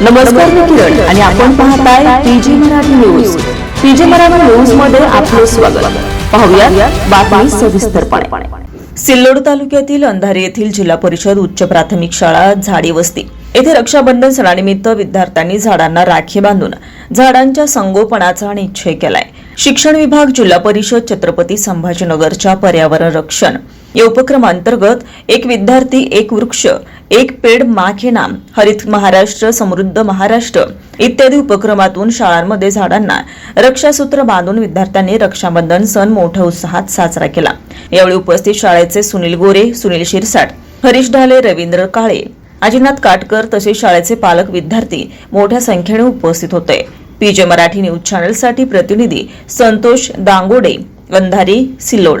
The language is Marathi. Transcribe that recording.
नमस्कार मी किरण आणि आपण पाहताय PG Marathi news. PG Marathi न्यूजमध्ये आपले स्वागत. पाहूया बातमी सविस्तरपणे. सिल्लोड तालुक्यातील अंधारी येथील जिल्हा परिषद उच्च प्राथमिक शाळा झाडी वस्ती. येथे रक्षाबंधन सणानिमित्त विद्यार्थ्यांनी झाडांना राखी बांधून झाडांच्या संगोपनाचा निश्चय केलाय. शिक्षण विभाग जिल्हा परिषद छत्रपती संभाजीनगरच्या पर्यावरण रक्षण या उपक्रमांतर्गत एक विद्यार्थी एक वृक्ष एक पेड माखे के नाम हरित महाराष्ट्र समृद्ध महाराष्ट्र इत्यादी उपक्रमातून शाळांमध्ये झाडांना रक्षासूत्र बांधून विद्यार्थ्यांनी रक्षाबंधन सण मोठ्या उत्साहात साजरा केला. यावेळी उपस्थित शाळेचे सुनील गोरे सुनील शिरसाट हरीश ढाले रवींद्र काळे अजिनाथ काटकर तसेच शाळेचे पालक विद्यार्थी मोठ्या संख्येने उपस्थित होते. पीजे मराठी न्यूज चॅनलसाठी प्रतिनिधी संतोष दांगोडे अंधारी सिल्लोड.